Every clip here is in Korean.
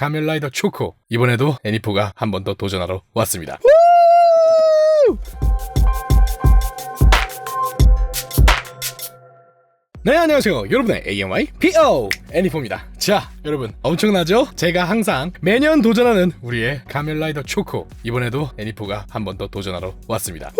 가멜라이더 초코. 이번에도 애니포가 한 번 더 도전하러 왔습니다. 네 안녕하세요. 여러분의 AMY PO 애니포입니다. 자 여러분 엄청나죠? 제가 항상 매년 도전하는 우리의 가멜라이더 초코. 이번에도 애니포가 한 번 더 도전하러 왔습니다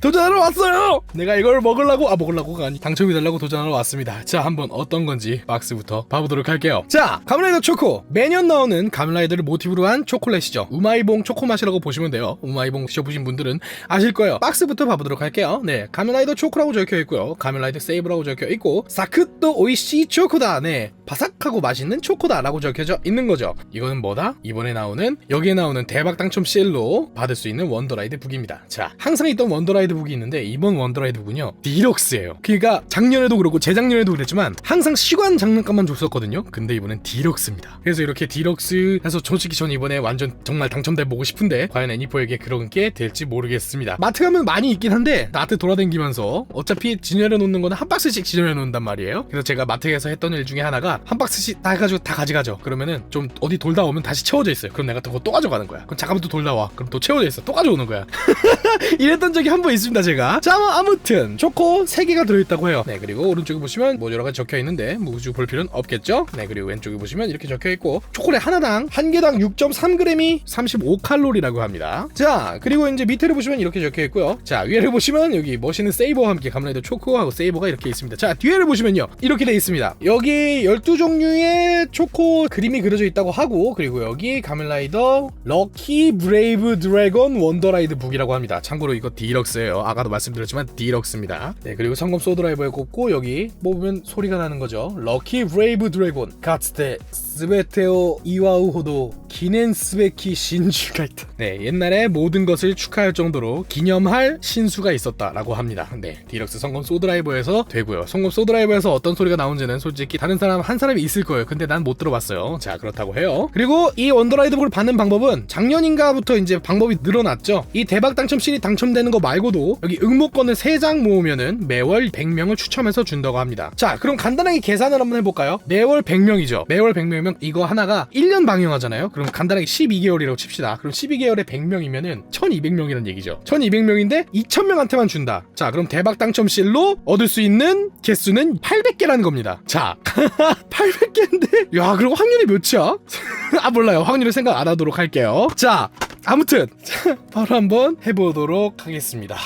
도전하러 왔어요. 내가 이걸 먹으려고 아 먹으려고가 아니 당첨이 되려고 도전하러 왔습니다. 자 한번 어떤 건지 박스부터 봐보도록 할게요. 자 가면라이더 초코 매년 나오는 가면라이더를 모티브로 한 초콜릿이죠. 우마이봉 초코 맛이라고 보시면 돼요. 우마이봉 드셔보신 분들은 아실 거예요. 박스부터 봐보도록 할게요. 네 가면라이더 초코라고 적혀 있고요. 가면라이더 세이브라고 적혀 있고 사크또 오이시 초코다. 네 바삭하고 맛있는 초코다라고 적혀져 있는 거죠. 이거는 뭐다? 이번에 나오는 여기에 나오는 대박 당첨 실로 받을 수 있는 원더라이드 북입니다. 자 항상 있던 원더 라이드 북이 있는데 이번 원더라이드 북은요 디럭스예요. 그러니까 작년에도 그렇고 재작년에도 그랬지만 항상 시관 장난감만 줬었거든요. 근데 이번엔 디럭스입니다. 그래서 이렇게 디럭스 해서 솔직히 전 이번에 완전 정말 당첨돼 보고 싶은데 과연 애니포에게 그런 게 될지 모르겠습니다. 마트 가면 많이 있긴 한데 마트 돌아다니면서 어차피 진열해 놓는 거는 한 박스씩 진열해 놓는단 말이에요. 그래서 제가 마트에서 했던 일 중에 하나가 한 박스씩 다 해가지고 다 가져가죠. 그러면은 좀 어디 돌다 오면 다시 채워져 있어요. 그럼 내가 그거 또 가져가는 거야. 그럼 잠깐만 또 돌다 와. 그럼 또 채워져 있어. 또 가져오는 거야. 이랬던 적이 한번 있습니다 제가. 자 뭐, 아무튼 초코 3개가 들어있다고 해요. 네 그리고 오른쪽에 보시면 뭐 여러가지 적혀있는데 무주 볼 필요는 없겠죠? 네 그리고 왼쪽에 보시면 이렇게 적혀있고 초콜릿 하나당 한 개당 6.3g이 35칼로리라고 합니다. 자 그리고 이제 밑에를 보시면 이렇게 적혀있고요. 자 위에를 보시면 여기 멋있는 세이버와 함께 가면라이더 초코하고 세이버가 이렇게 있습니다. 자 뒤에를 보시면요. 이렇게 돼 있습니다. 여기 12종류의 초코 그림이 그려져 있다고 하고 그리고 여기 가면라이더 럭키 브레이브 드래곤 원더라이드 북이라고 합니다. 참고로 이거 디럭스 예요. 아까도 말씀드렸지만 디럭스입니다. 네 그리고 성검 소드라이버에 꽂고 여기 뽑으면 소리가 나는 거죠. 럭키 브레이브 드래곤 가츠테 스베테오 이와우 호도 기넨 스베키 신주가 있다. 네 옛날에 모든 것을 축하할 정도로 기념할 신수가 있었다라고 합니다. 네 디럭스 성검 소드라이버에서 되고요. 성검 소드라이버에서 어떤 소리가 나온지는 솔직히 다른 사람 한 사람이 있을 거예요. 근데 난 못 들어봤어요. 자 그렇다고 해요. 그리고 이 원더라이드북을 받는 방법은 작년인가부터 이제 방법이 늘어났죠. 이 대박 당첨 실이 당첨되는 거 말고도 여기 응모권을 3장 모으면은 매월 100명을 추첨해서 준다고 합니다. 자 그럼 간단하게 계산을 한번 해볼까요? 매월 100명이죠. 매월 100명 이면 이거 하나가 1년 방영하잖아요. 그럼 간단하게 12개월이라고 칩시다. 그럼 12개월에 100명이면은 1200명이라는 얘기죠. 1200명인데 2000명한테만 준다. 자 그럼 대박 당첨 실로 얻을 수 있는 개수는 800개라는 겁니다. 자 800개인데? 야 그리고 확률이 몇이야? 아 몰라요. 확률을 생각 안 하도록 할게요. 자 아무튼 바로 한번 해보도록 하겠습니다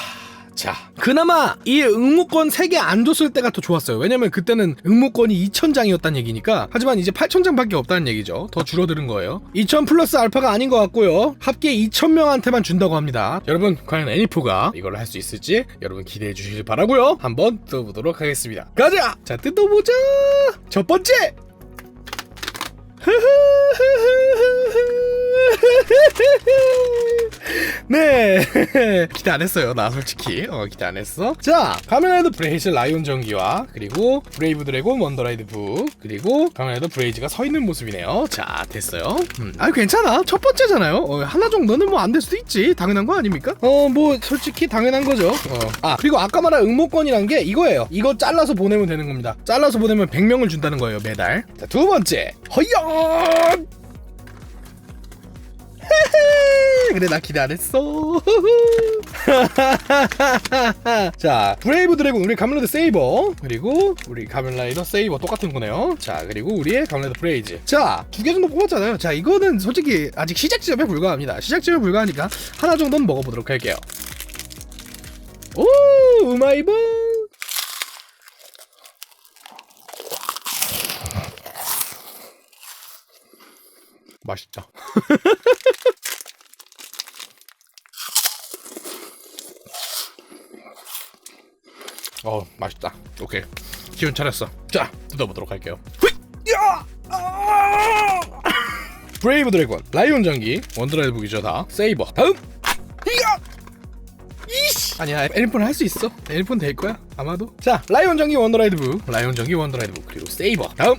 자, 그나마 이 응모권 3개 안 줬을 때가 더 좋았어요. 왜냐면 그때는 응모권이 2,000장이었단 얘기니까. 하지만 이제 8,000장밖에 없다는 얘기죠. 더 줄어드는 거예요. 2,000 플러스 알파가 아닌 것 같고요. 합계 2,000명한테만 준다고 합니다. 여러분, 과연 애니포가 이걸 할 수 있을지 여러분 기대해 주시길 바라고요. 한번 뜯어보도록 하겠습니다. 가자! 자, 뜯어보자! 첫 번째! 네. 기대 안 했어요 나 솔직히. 어 기대 안 했어. 자 가면라이더 브레이즈 라이온 전기와 그리고 브레이브 드래곤 원더라이드 북 그리고 가면라이더 브레이즈가 서 있는 모습이네요. 자 됐어요. 음, 아 괜찮아. 첫 번째잖아요. 어, 하나 정도는 뭐 안 될 수도 있지. 당연한 거 아닙니까? 어 뭐 솔직히 당연한 거죠. 어. 아 그리고 아까 말한 응모권이란 게 이거예요. 이거 잘라서 보내면 되는 겁니다. 잘라서 보내면 100명을 준다는 거예요 매달. 자 두 번째. 허야 그래 나 기대 안 했어. 자 브레이브 드래곤 우리 가면라이더 세이버. 그리고 우리 가면라이더 세이버 똑같은 거네요. 자 그리고 우리의 가면라이더 브레이즈. 자두 개 정도 뽑았잖아요. 자 이거는 솔직히 아직 시작 지점에 불과합니다. 시작 지점에 불과하니까 하나 정도는 먹어보도록 할게요. 오 우마이봉 맛있다 어 맛있다. 오케이. 기운 차렸어. 자 뜯어보도록 할게요! 아! 브레이브 드래곤 라이온 전기 원드라이드 북이죠 다 세이버. 다음! 아니야 애니폰 할 수 있어. 애니폰 될 거야 아마도. 자 라이온 전기 원더라이드 북 라이온 전기 원더라이드 북 그리고 세이버. 다음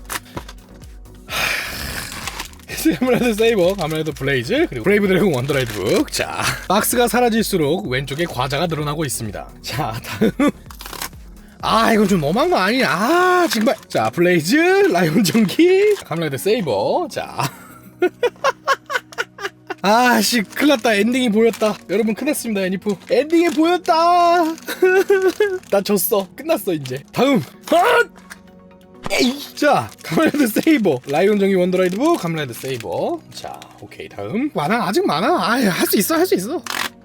아무래도 세이버, 아무래도 블레이즈, 그리고 브레이브 드래곤 원더라이드 북. 자, 박스가 사라질수록 왼쪽에 과자가 늘어나고 있습니다. 자, 다음. 아 이건 좀 너무한 거 아니야. 아 정말. 자 블레이즈 라이온 전기. 카멜라이드 세이버. 자. 아씨 큰일났다. 엔딩이 보였다. 여러분 큰일났습니다 애니프 엔딩이 보였다. 나 졌어. 끝났어 이제. 다음. 헛! 자 카멜라이드 세이버. 라이온 정기 원더라이드 부 카멜라이드 세이버. 자 오케이 다음. 많아 아직 많아. 아할 수 있어 할 수 있어.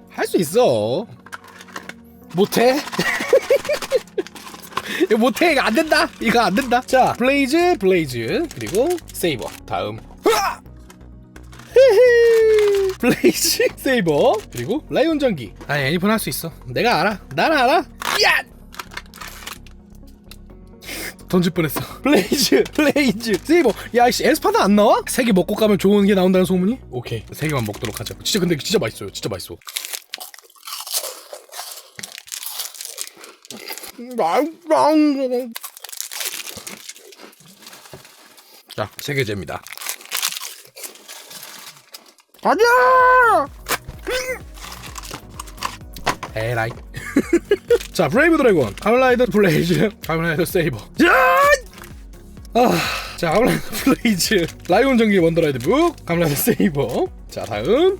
할 수 있어. 못해? 이거 못해 이거 안 된다. 이거 안 된다. 자 블레이즈 블레이즈. 그리고 세이버. 다음. 으아! 블레이즈 세이버. 그리고 라이온 전기. 아니 애니폰 할 수 있어. 내가 알아. 나는 알아. 야 던질 뻔했어 블레이즈 블레이즈 세이버 야이씨 에스파다 안 나와? 세 개 먹고 가면 좋은 게 나온다는 소문이? 오케이 세 개만 먹도록 하자 진짜 근데 진짜 맛있어요 진짜 맛있어 자, 세 개째입니다. 가자! 에라이. 자, 브레이브 드래곤, 카멜라이더 블레이즈, 카멜라이더 세이버. 자! 아, 자, 카멜라이더 블레이즈, 라이온 전기 원더라이드 북, 카멜라이더 세이버. 자, 다음.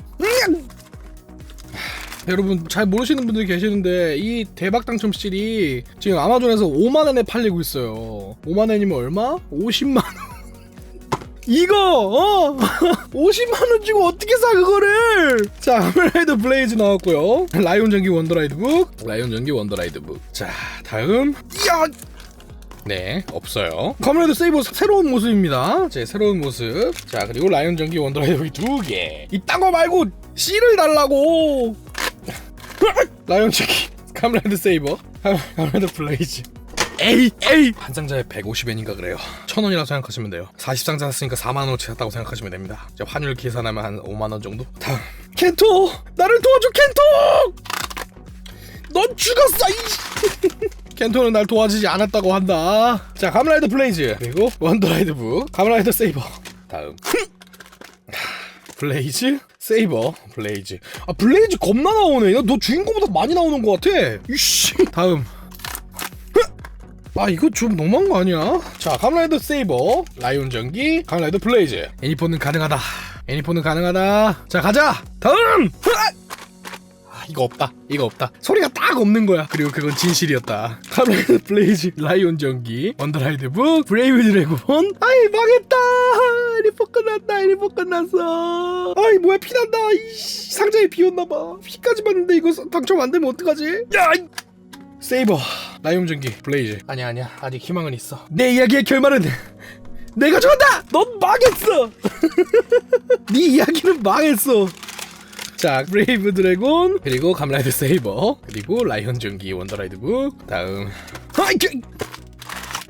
여러분 잘 모르시는 분들이 계시는데 이 대박 당첨 실이 지금 아마존에서 5만 원에 팔리고 있어요. 5만 원이면 얼마? 50만 원. 이거 어? 50만 원 주고 어떻게 사 그거를? 자 카멜라이더 블레이즈 나왔고요. 라이온 전기 원더라이드 북, 라이온 전기 원더라이드 북. 자 다음. 야. 네 없어요. 카멜라이더 세이버 새로운 모습입니다. 제 새로운 모습. 자 그리고 라이온 전기 원더라이드 북이 두 개. 이딴 거 말고 C를 달라고. 라이온 체키 카멜라이드 세이버. 카멜라이드 블레이즈 에이 에이. 한 상자에 150엔인가 그래요. 천 원이라고 생각하시면 돼요. 40상자 샀으니까 4만원어치 샀다고 생각하시면 됩니다. 이제 환율 계산하면 한 5만원 정도? 다음. 켄토! 나를 도와줘 켄토! 넌 죽었어 이 켄토는 날 도와주지 않았다고 한다. 자 카멜라이드 블레이즈. 그리고 원더라이드 북 카멜라이드 세이버. 다음. 블레이즈? 세이버. 블레이즈. 아 블레이즈 겁나 나오네. 야, 너 주인공보다 많이 나오는 것 같아. 이씨. 다음 아 이거 좀 너무한 거 아니야? 자 카멜라이더 세이버 라이온 전기 카멜라이더 블레이즈. 애니폰은 가능하다. 애니폰은 가능하다. 자 가자! 다음! 아 이거 없다. 이거 없다. 소리가 딱 없는 거야. 그리고 그건 진실이었다. 카멜라이더 블레이즈 라이온 전기 원더라이드 북 브레이브 드래곤 아이 망했다! 애니폰 끝났다. 애니폰 끝났어. 아이 뭐야 피난다. 이 상자에 비었나봐. 피까지 봤는데 이거 당첨 안 되면 어떡하지? 야 이- 세이버 라이온 전기 블레이즈. 아니야 아니야. 아직 희망은 있어. 내 이야기의 결말은 내가 좋아한다! 넌 망했어! 네 이야기는 망했어! 자 브레이브 드래곤 그리고 감라이드 세이버 그리고 라이온 전기 원더라이드 북 다음.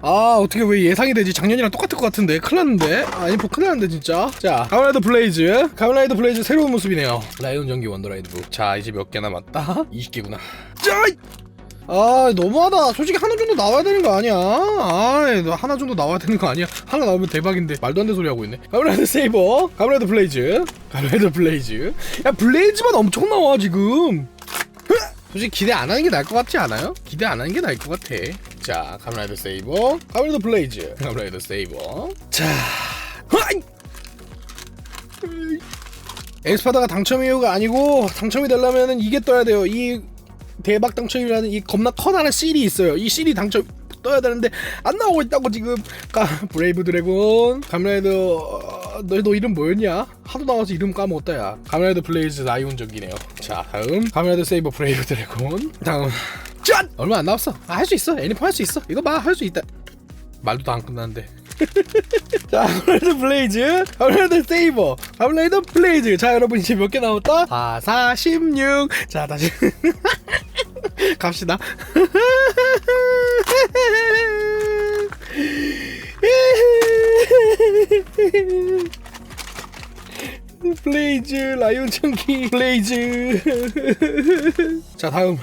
아 어떻게 왜 예상이 되지? 작년이랑 똑같을 것 같은데. 큰일 났는데? 아니 뭐 큰일 났는데 진짜. 자 카멜라이더 블레이즈. 카멜라이더 블레이즈 새로운 모습이네요. 라이온 전기 원더라이드 북자 이제 몇 개 남았다? 20개구나. 자 아 너무하다. 솔직히 하나 정도 나와야 되는 거 아니야? 아 하나 정도 나와야 되는 거 아니야? 하나 나오면 대박인데 말도 안 되는 소리 하고 있네. 카멜라이더 세이버 카멜라이더 블레이즈 카멜라이더 블레이즈. 야 블레이즈만 엄청 나와 지금. 솔직히 기대 안 하는 게 나을 것 같지 않아요? 기대 안 하는 게 나을 것 같아. 자 카멜라이더 세이버 카멜라이더 블레이즈 카멜라이더 세이버. 자 하이! 에스파다가 당첨 이유가 아니고 당첨이 되려면 이게 떠야 돼요. 이 대박 당첨이라는 이 겁나 커다란 실이 있어요. 이 실이 당첨 떠야 되는데 안 나오고 있다고 지금. 까 브레이브 드래곤, 카멜라이더 어, 너, 너 이름 뭐였냐? 하도 나와서 이름 까먹었다 야. 카멜라이더 블레이즈 라이온 적이네요. 자 다음 카멜라이더 세이버 브레이브 드래곤. 다음 짠! 얼마 안 남았어. 아, 할 수 있어. 애니폰 할 수 있어. 이거 봐 할 수 있다. 말도 다 안 끝났는데. 자, 카멜라이더 블레이즈, 카멜라이더 세이버, 카멜라이더 블레이즈. 자, 여러분 이제 몇 개 남았다? 4, 4, 16. 자, 다시. 갑시다. 블레이즈 라이온 청기 블레이즈 자 다음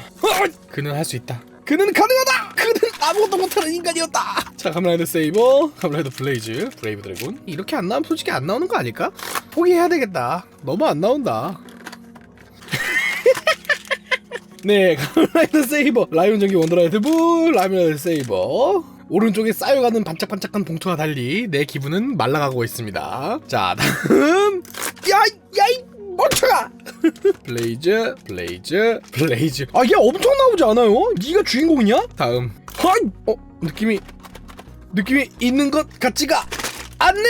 그는 할 수 있다 그는 가능하다 그는 아무것도 못하는 인간이었다 자 카멜라이더 세이버 카멜라이더 블레이즈 브레이브 드래곤 이렇게 안 나오면 솔직히 안 나오는 거 아닐까? 포기해야 되겠다 너무 안 나온다 네, 가면라이더 세이버, 라이온 전기 원더라이드 부, 라이온 세이버. 오른쪽에 쌓여가는 반짝반짝한 봉투와 달리 내 기분은 말라가고 있습니다. 자, 다음. 야, 야, 이 멍청아! 블레이즈, 블레이즈, 블레이즈. 아, 얘 엄청 나오지 않아요? 네가 주인공이냐? 다음. 헐! 어, 느낌이, 느낌이 있는 것 같지가 않네!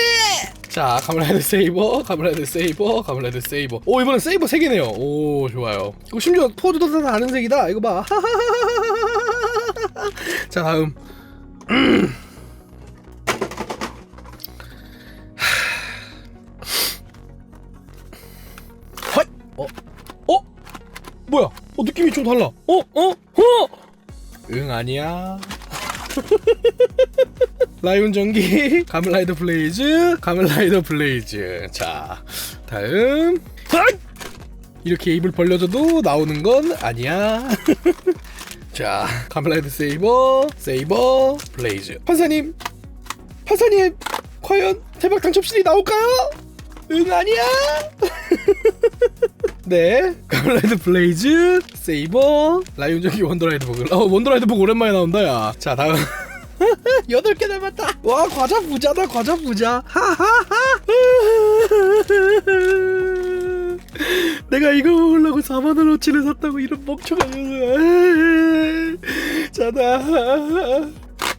자, 카메라헤드 세이버, 카메라헤드 세이버, 카메라헤드 세이버. 오, 이번엔 세이버 3개네요. 오, 좋아요. 이거 심지어 포즈도 다 다른 색이다. 이거 봐. 자, 다음. 헛! 어? 어? 뭐야? 어, 느낌이 좀 달라. 어? 어? 어? 응, 아니야. 라이온 전기, 가멜라이더 블레이즈, 가멜라이더 블레이즈. 자, 다음. 헛! 이렇게 입을 벌려줘도 나오는 건 아니야. 자, 가멜라이드 세이버, 세이버, 블레이즈. 판사님, 판사님, 과연 대박 당첨신이 나올까요? 응, 아니야. 네, 가멜라이드 블레이즈, 세이버, 라이온 전기 원더라이드 보글. 어, 원더라이드 보글 오랜만에 나온다, 야. 자, 다음. 여덟 개 남았다. 와, 과자 부자다, 과자 부자. 하하하. 내가 이거 먹으려고 4만 원어치를 샀다고 이런 멍청한. 자다.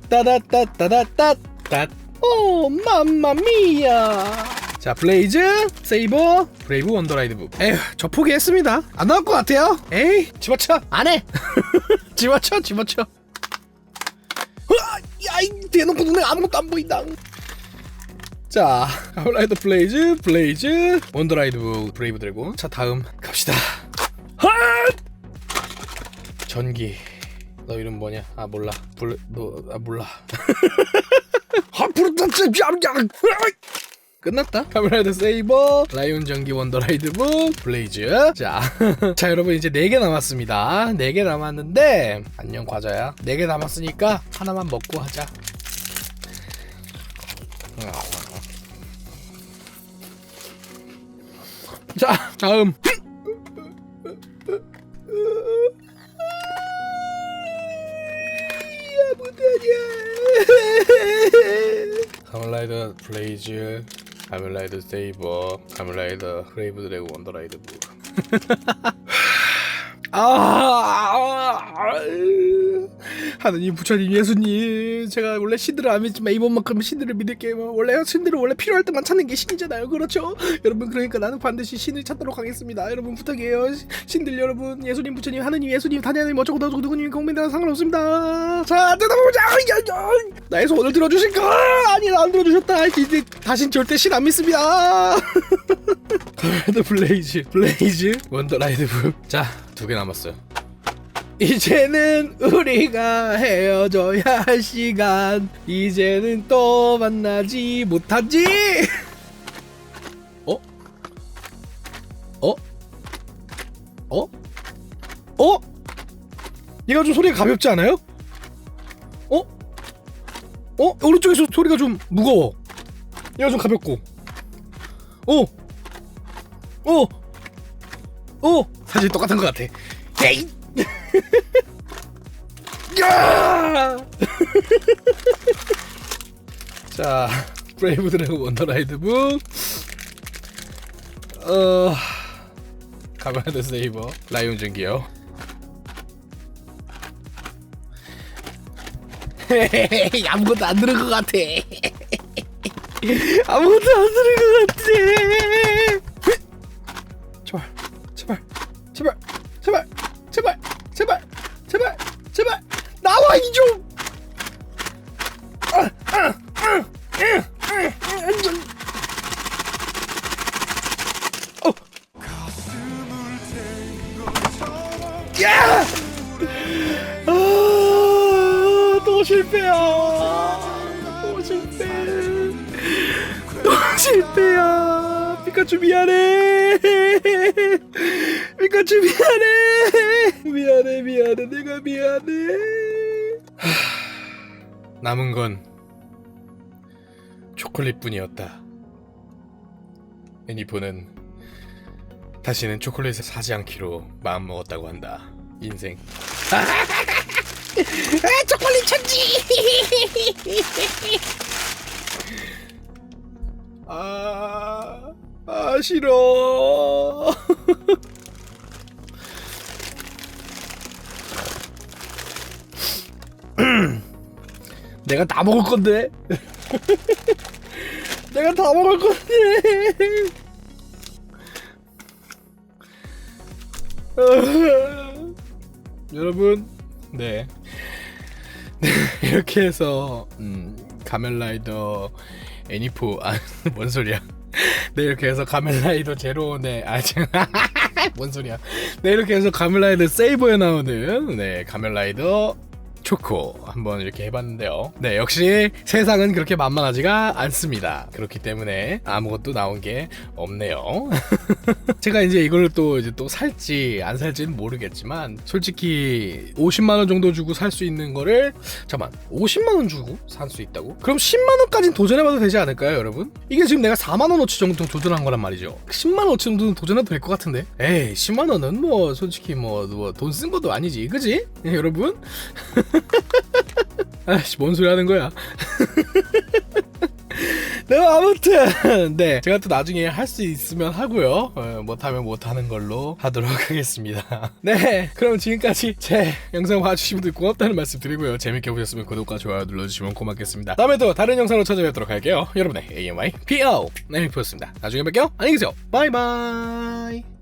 따다따따다따따. 오, 맘마미야. 자, 블레이즈, 세이버, 브레이브 원더라이드 북. 에휴, 저 포기했습니다. 안 나올 것 같아요. 에이, 집어쳐. 안 해. 집어쳐, 집어쳐. 이 대놓고 눈에 아무것도 안 보인다. 자, 아웃라이더 블레이즈, 블레이즈, 원더라이드 북, 브레이브 드래곤. 자, 다음 갑시다. 핫! 전기. 너 이름 뭐냐? 아 몰라. 블, 너아 몰라. 하 부르다짜 얌얌. 끝났다. 카메라이더 세이버, 라이온 전기 원더라이드 북, 블레이즈. 자, 자 여러분 이제 4개 남았습니다. 4개 남았는데 안녕 과자야. 4개 남았으니까 하나만 먹고 하자. 자, 다음. 카멜라이더 블레이즈, 카멜라이더 세이버, 카멜라이더 브레이브 드래곤 원더라이드 부. 아, 하느님 부처님 예수님. 제가 원래 신들을 안 믿지만 이번만큼은 신들을 믿을게요 원래 신들은 원래 필요할 때만 찾는 게 신이잖아요. 그렇죠? 여러분 그러니까 나는 반드시 신을 찾도록 하겠습니다. 여러분 부탁이에요. 시- 신들 여러분 예수님 부처님 하느님 예수님 다니엘님 어쩌고 저쩌고 누구님 공민들은 상관없습니다. 자 뜯어보자! 나의 소원을 들어주실까? 아니 안 들어주셨다. 이제 다신 절대 신 안 믿습니다. 카메라드 블레이즈 블레이즈 원더라이드 북 자두 개 남았어요 이제는 우리가 헤어져야 할 시간 이제는 또 만나지 못하지 어? 어? 어? 어? 얘가 좀 소리가 가볍지 않아요? 어? 어? 오른쪽에서 소리가 좀 무거워 얘가 좀 가볍고 어? 어? 어? 사실 똑같은 것 같아 에이! 야! 자, 브레이브 드래곤 원더라이드 북. 어, 가바드 세이버, 라이온 전기요. 아무것도 안 들은 것 같아. 아무것도 안 들은 것 같아. 남은 건 초콜릿뿐이었다. 애니포는 다시는 초콜릿을 사지 않기로 마음 먹었다고 한다. 인생. 아, 초콜릿 천지. 아, 아 싫어. 내가 다 먹을 건데. 내가 다 먹을 건데. 여러분, 네. 네, 이렇게 해서 음, 가면라이더 애니포 아 뭔 소리야? 네 이렇게 해서 가면라이더 제로네 아뭔 소리야? 네 이렇게 해서 가면라이더 세이버에 나오는 네 가면라이더 초코 한번 이렇게 해봤는데요. 네 역시 세상은 그렇게 만만하지가 않습니다. 그렇기 때문에 아무것도 나온 게 없네요. 제가 이제 이걸 또 이제 또 살지 안 살지는 모르겠지만 솔직히 50만 원 정도 주고 살 수 있는 거를 잠깐 50만 원 주고 살 수 있다고? 그럼 10만 원까지는 도전해봐도 되지 않을까요, 여러분? 이게 지금 내가 4만 원어치 정도 도전한 거란 말이죠. 10만 원어치 정도는 도전해도 될 것 같은데. 에이 10만 원은 뭐 솔직히 뭐 돈 쓴 것도 아니지, 그지? 예, 여러분? 아씨 뭔 소리 하는 거야? 네 아무튼 네 제가 또 나중에 할 수 있으면 하고요. 어, 못하면 못하는 걸로 하도록 하겠습니다. 네 그럼 지금까지 제 영상 봐주신 분들 고맙다는 말씀 드리고요. 재밌게 보셨으면 구독과 좋아요 눌러주시면 고맙겠습니다. 다음에 또 다른 영상으로 찾아뵙도록 할게요. 여러분의 AMI PO 네미프였습니다. 나중에 뵐게요. 안녕히 계세요. 바이바이